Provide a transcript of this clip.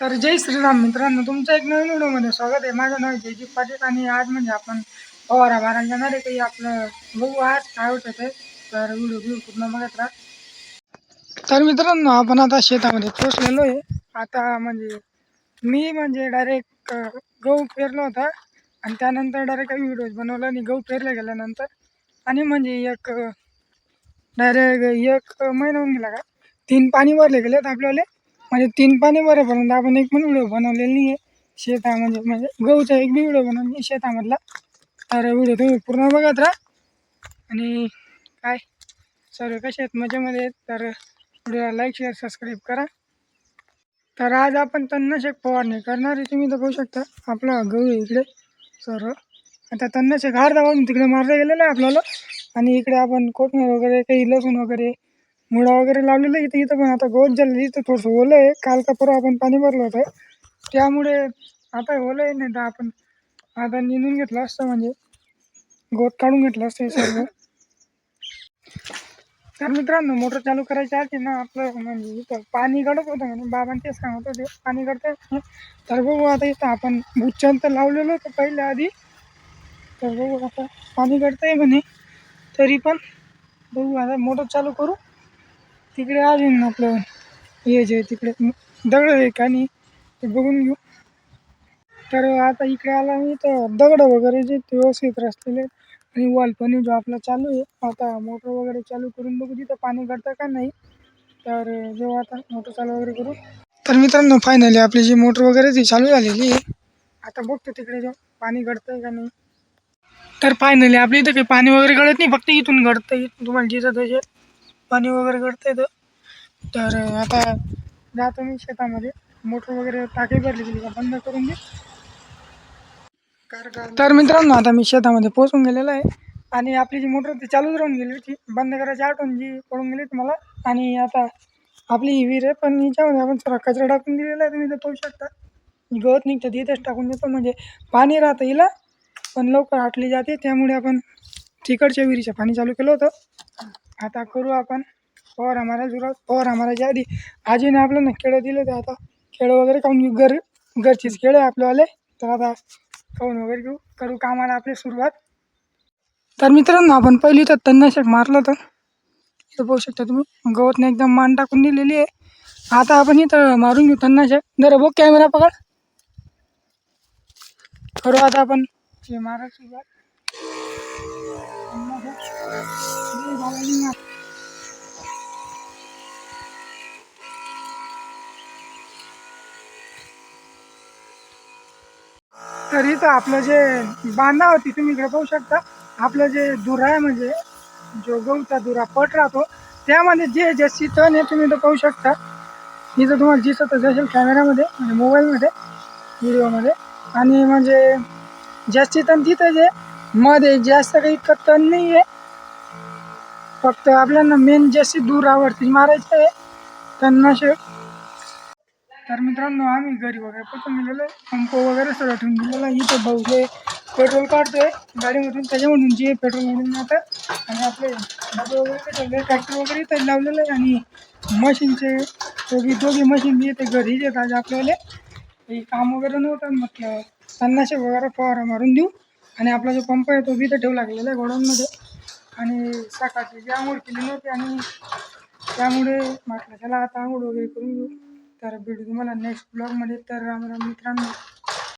तर जय श्रीराम मित्रांनो तुमचं एक नवीन व्हिडिओमध्ये स्वागत आहे. माझं नाव जयजी पाटील आणि आज म्हणजे आपण फवारा बारा जाणार आहे. काही आपलं बघू आज काय होतं ते. तर व्हिडिओ व्ह्यू पूर्ण बघत राहा. तर मित्रांनो आपण आता शेतामध्ये पोचलेलो आहे. आता म्हणजे मी म्हणजे डायरेक्ट गहू पेरला होता आणि त्यानंतर डायरेक्ट काही व्हिडिओज बनवला आणि गहू पेरल्या गेल्यानंतर आणि म्हणजे एक डायरेक्ट एक महिना होऊन गेला का? तीन पाणी भरले गेलेत आपल्याला. म्हणजे तीन पाणी भरेपर्यंत आपण एक पण व्हिडिओ बनवलेला नाही आहे शेता म्हणजे म्हणजे गहूचा एक बी व्हिडिओ बनवून नाही शेतामधला. तर व्हिडिओ तुम्ही पूर्ण बघत राहा. आणि काय? सर्व कसे आहेत मजेमध्ये आहेत? तर व्हिडिओला लाईक शेअर सबस्क्राईब करा. तर आज आपण तन्नाशक फवारणी करणार आहे. तुम्ही तर बघू शकता आपला गहू इकडे. सर्व. आता तन्नाशक अर्धा वाजून तिकडे मारलं गेलेलं आहे आपल्याला. आणि इकडे आपण कोथमीर वगैरे काही लसूण वगैरे मुळा वगैरे लावलेलं आहे इथं इथं पण आता गवत झालं इथं थोडंसं ओलं आहे. काल का परवा आपण पाणी भरलं होतं. त्यामुळे आता ओलं आहे नाही तर आपण आता निंदून घेतलं असतं म्हणजे गवत काढून घेतलं असतं हे सर्व. तर मित्रांनो मोटर चालू करायची आधी ना आपलं म्हणजे इथं पाणी गडत होतं म्हणजे बाबांनी तेच सांगत होते पाणी गडतं तर बघू आता इथं आपण उच्चार तर लावलेलं होतं पहिल्या आधी. तर बघू आता पाणी गडतंय म्हणे. तरी पण बघू आता मोटर चालू करू. तिकडे अजून आपलं हे जे तिकडे दगड आहे का नाही ते बघून घेऊ. तर आता इकडे आला मी तर दगड वगैरे जे व्यवस्थित रचलेले आणि वॉल पण जो आपला चालू आहे आता मोटर वगैरे चालू करून बघू तिथं पाणी गळतं का नाही. तर जेव्हा आता मोटर चालू वगैरे करू. तर मित्रांनो फायनली आपली जी मोटर वगैरे ती चालू झालेली आहे. आता बघतो तिकडे जो पाणी घडतंय का नाही. तर फायनली आपली इथं काही पाणी वगैरे गळत नाही फक्त इथून घडतं तुम्हाला जिथं तसे पाणी वगैरे गळतं येतं तर आता जातो मी शेतामध्ये. मोटर वगैरे टाकी भरली गेली का बंद करून दे. तर मित्रांनो आता मी शेतामध्ये पोहोचून गेलेलो आहे. आणि आपली जी मोटर ती चालूच राहून गेली होती. बंद करायची आठवण जी पडून गेली होती मला. आणि आता आपली ही विहीर आहे पण हिच्यामध्ये आपण सगळा कचरा टाकून दिलेला आहे तुम्ही तर पाहू शकता. गवत निघतं तिथेच टाकून देतो. म्हणजे पाणी राहतं हिला पण लवकर आटली जाते. त्यामुळे आपण तिकडच्या विहिरीचं पाणी चालू केलं होतं. आता करू आपण. फवारा मारायला सुरुवात फवारा मारायच्या आधी आजीने आपल्याला केळं दिले ते आता. केळं वगैरे खाऊन घेऊ? घर घरचीच केळं आहे आपल्यावाले. तर आता खाऊन वगैरे घेऊ? करू कामाला आपली सुरुवात. तर मित्रांनो आपण पहिली तर तन्नाशक मारलं होतं इथं पाहू शकता तुम्ही गवतने एकदम मान टाकून दिलेली आहे. आता आपण इथं मारून घेऊ तन्नाशक जरा बघ कॅमेरा पकड. करू आता आपण. हे मारा सुरुवात. तर इथं आपलं जे बांधा होती तुम्ही इकडे पाहू शकता. आपलं जे दुरा आहे म्हणजे जो गहूचा दुरा पट राहतो त्यामध्ये जे जे तण आहे तुम्ही इथं पाहू शकता. इथं तुम्हाला दिसत असेल कॅमेऱ्यामध्ये म्हणजे मोबाईलमध्ये व्हिडिओमध्ये. आणि म्हणजे जास्त तण तिथं जे मध्ये जास्त काही इतकं तण नाही आहे फक्त आपल्याला मेन जास्त दूर आवडते मारायचं आहे तणनाशक तर मित्रांनो आम्ही घरी वगैरे पोचून दिलेलं आहे. पंप वगैरे सगळं ठेवून दिलेलं आहे. इथं भाऊ जे पेट्रोल काढतोय गाडीमधून. त्याच्यामधून जे पेट्रोल म्हणून आता आणि आपले डबे वगैरे ठेवले ट्रॅक्टर वगैरे इथं लावलेलं आहे. आणि मशीनचे दोघी दोघी मशीन बी येते घरी येत आज आपल्याला. काम वगैरे नव्हतं म्हटलं पन्नाशे वगैरे फवारा मारून देऊ. आणि आपला जो पंप आहे तो बी इथं लागलेला आहे गोडाऊनमध्ये. आणि सकाळची जी आंघोळ केली नव्हती आणि त्यामुळे म्हटलं चला आता आंघोळ वगैरे करून घेऊ. तर भेटू तुम्हाला नेक्स्ट ब्लॉगमध्ये तर राम राम मित्रांनो.